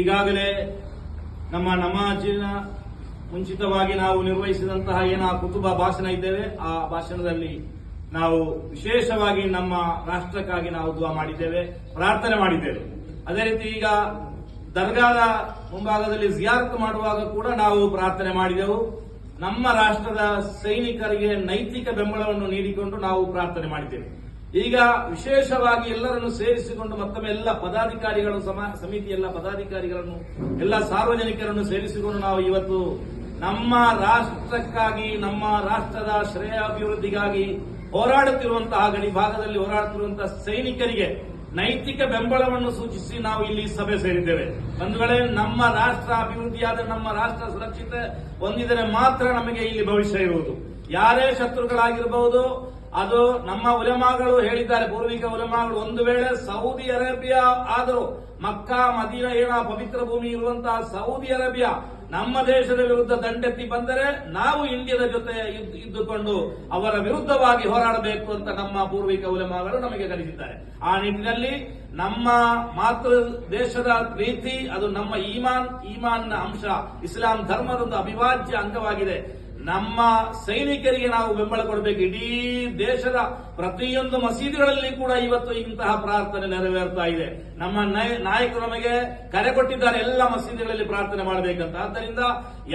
ಈಗಾಗಲೇ ನಮ್ಮ ನಮಾಜಿನ ಮುಂಚಿತವಾಗಿ ನಾವು ನಿರ್ವಹಿಸಿದಂತಹ ಏನ ಕುತುಬ ಭಾಷಣ ಇದ್ದೇವೆ, ಆ ಭಾಷಣದಲ್ಲಿ ನಾವು ವಿಶೇಷವಾಗಿ ನಮ್ಮ ರಾಷ್ಟ್ರಕ್ಕಾಗಿ ನಾವು ದುವಾ ಮಾಡಿದ್ದೇವೆ, ಪ್ರಾರ್ಥನೆ ಮಾಡಿದ್ದೇವೆ. ಅದೇ ರೀತಿ ಈಗ ದರ್ಗಾದ ಮುಂಭಾಗದಲ್ಲಿ ಜಿಯಾರತ್ ಮಾಡುವಾಗ ಕೂಡ ನಾವು ಪ್ರಾರ್ಥನೆ ಮಾಡಿದೆವು. ನಮ್ಮ ರಾಷ್ಟ್ರದ ಸೈನಿಕರಿಗೆ ನೈತಿಕ ಬೆಂಬಲವನ್ನು ನೀಡಿಕೊಂಡು ನಾವು ಪ್ರಾರ್ಥನೆ ಮಾಡಿದ್ದೇವೆ. ಈಗ ವಿಶೇಷವಾಗಿ ಎಲ್ಲರನ್ನು ಸೇರಿಸಿಕೊಂಡು ಮತ್ತೊಮ್ಮೆ ಎಲ್ಲ ಪದಾಧಿಕಾರಿಗಳು, ಸಮ- ಸಮಿತಿ ಎಲ್ಲ ಪದಾಧಿಕಾರಿಗಳನ್ನು, ಎಲ್ಲ ಸಾರ್ವಜನಿಕರನ್ನು ಸೇರಿಸಿಕೊಂಡು ನಾವು ಇವತ್ತು ನಮ್ಮ ರಾಷ್ಟ್ರಕ್ಕಾಗಿ, ನಮ್ಮ ರಾಷ್ಟ್ರದ ಶ್ರೇಯಾಭಿವೃದ್ಧಿಗಾಗಿ ಹೋರಾಡುತ್ತಿರುವಂತಹ ಗಡಿ ಭಾಗದಲ್ಲಿ ಹೋರಾಡುತ್ತಿರುವಂತಹ ಸೈನಿಕರಿಗೆ ನೈತಿಕ ಬೆಂಬಲವನ್ನು ಸೂಚಿಸಿ ನಾವು ಇಲ್ಲಿ ಸಭೆ ಸೇರಿದ್ದೇವೆ. ಒಂದು ವೇಳೆ ನಮ್ಮ ರಾಷ್ಟ್ರ ಅಭಿವೃದ್ಧಿಯಾದ ನಮ್ಮ ರಾಷ್ಟ್ರ ಸುರಕ್ಷಿತ ಹೊಂದಿದರೆ ಮಾತ್ರ ನಮಗೆ ಇಲ್ಲಿ ಭವಿಷ್ಯ ಇರುವುದು. ಯಾರೇ ಶತ್ರುಗಳಾಗಿರಬಹುದು ಅದು ನಮ್ಮ ಉಲೆಮಾಗಳು ಹೇಳಿದ್ದಾರೆ, ಪೂರ್ವಿಕ ಉಲೆಮಾಗಳು. ಒಂದು ವೇಳೆ ಸೌದಿ ಅರೇಬಿಯಾ ಆದರೂ ಮಕ್ಕಾ, ಮದೀನ ಏನ ಪವಿತ್ರ ಭೂಮಿ ಇರುವಂತಹ ಸೌದಿ ಅರೇಬಿಯಾ ನಮ್ಮ ದೇಶದ ವಿರುದ್ಧ ದಂಡೆತ್ತಿ ಬಂದರೆ ನಾವು ಇಂಡಿಯಾದ ಜೊತೆ ಇದ್ದು- ಇದ್ದುಕೊಂಡು ಅವರ ವಿರುದ್ಧವಾಗಿ ಹೋರಾಡಬೇಕು ಅಂತ ನಮ್ಮ ಪೂರ್ವಿಕ ಉಲೆಮಾಗಳು ನಮಗೆ ಕಲಿಸಿದ್ದಾರೆ. ಆ ನಿಟ್ಟಿನಲ್ಲಿ ನಮ್ಮ ಮಾತೃ ದೇಶದ ಪ್ರೀತಿ, ಅದು ನಮ್ಮ ಈಮಾನ್, ಈಮಾನ್ನ ಅಂಶ. ಇಸ್ಲಾಂ ಧರ್ಮದ ಒಂದು ಅವಿಭಾಜ್ಯ ಅಂಗವಾಗಿದೆ. ನಮ್ಮ ಸೈನಿಕರಿಗೆ ನಾವು ಬೆಂಬಲ ಕೊಡಬೇಕು. ಇಡೀ ದೇಶದ ಪ್ರತಿಯೊಂದು ಮಸೀದಿಗಳಲ್ಲಿ ಕೂಡ ಇವತ್ತು ಇಂತಹ ಪ್ರಾರ್ಥನೆ ನೆರವೇರ್ತಾ ಇದೆ. ನಮ್ಮ ನಾಯಕರು ನಮಗೆ ಕರೆ ಕೊಟ್ಟಿದ್ದಾರೆ, ಎಲ್ಲ ಮಸೀದಿಗಳಲ್ಲಿ ಪ್ರಾರ್ಥನೆ ಮಾಡಬೇಕಂತ. ಆದ್ದರಿಂದ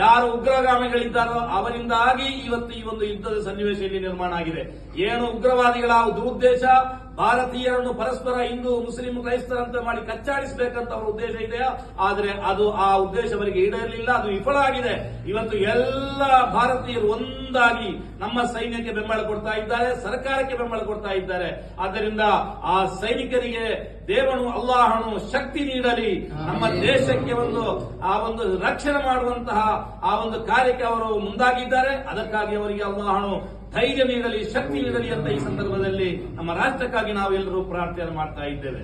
ಯಾರು ಉಗ್ರಗಾಮಿಗಳಿದ್ದಾರೋ ಅವರಿಂದಾಗಿ ಇವತ್ತು ಈ ಒಂದು ಯುದ್ಧದ ಸನ್ನಿವೇಶ ಇಲ್ಲಿ ನಿರ್ಮಾಣ ಆಗಿದೆ. ಏನು ಉಗ್ರವಾದಿಗಳ ದುರುದ್ದೇಶ ಭಾರತೀಯರನ್ನು ಪರಸ್ಪರ ಹಿಂದೂ, ಮುಸ್ಲಿಂ, ಕ್ರೈಸ್ತರಂತೆ ಮಾಡಿ ಕಚ್ಚಾಡಿಸಬೇಕಂತ ಅವರ ಉದ್ದೇಶ ಇದೆಯಾ? ಆದರೆ ಅದು ಆ ಉದ್ದೇಶ ಅವರಿಗೆ ಈಡೇರಲಿಲ್ಲ, ಅದು ವಿಫಲ ಆಗಿದೆ. ಇವತ್ತು ಎಲ್ಲ ಭಾರತೀಯರು ಒಂದಾಗಿ ನಮ್ಮ ಸೈನ್ಯಕ್ಕೆ ಬೆಂಬಲ ಕೊಡ್ತಾ ಇದ್ದಾರೆ, ಸರ್ಕಾರಕ್ಕೆ ಬೆಂಬಲ ಕೊಡ್ತಾ ಇದ್ದಾರೆ. ಆದ್ದರಿಂದ ಆ ಸೈನಿಕರಿಗೆ ದೇವನು ಅಲ್ಲಾಹನು ಶಕ್ತಿ ನೀಡಲಿ. ನಮ್ಮ ದೇಶಕ್ಕೆ ಒಂದು ಆ ಒಂದು ರಕ್ಷಣೆ ಮಾಡುವಂತಹ ಆ ಒಂದು ಕಾರ್ಯಕ್ಕೆ ಅವರು ಮುಂದಾಗಿದ್ದಾರೆ. ಅದಕ್ಕಾಗಿ ಅವರಿಗೆ ಅಲ್ಲಾಹನು ಧೈರ್ಯ ನೀಡಲಿ ಶಕ್ತಿ ನೀಡಲಿ ಅಂತ ಈ ಸಂದರ್ಭದಲ್ಲಿ ನಮ್ಮ ರಾಷ್ಟ್ರಕ್ಕಾಗಿ ನಾವು ಎಲ್ಲರೂ ಪ್ರಾರ್ಥನೆ ಮಾಡ್ತಾ ಇದ್ದೇವೆ.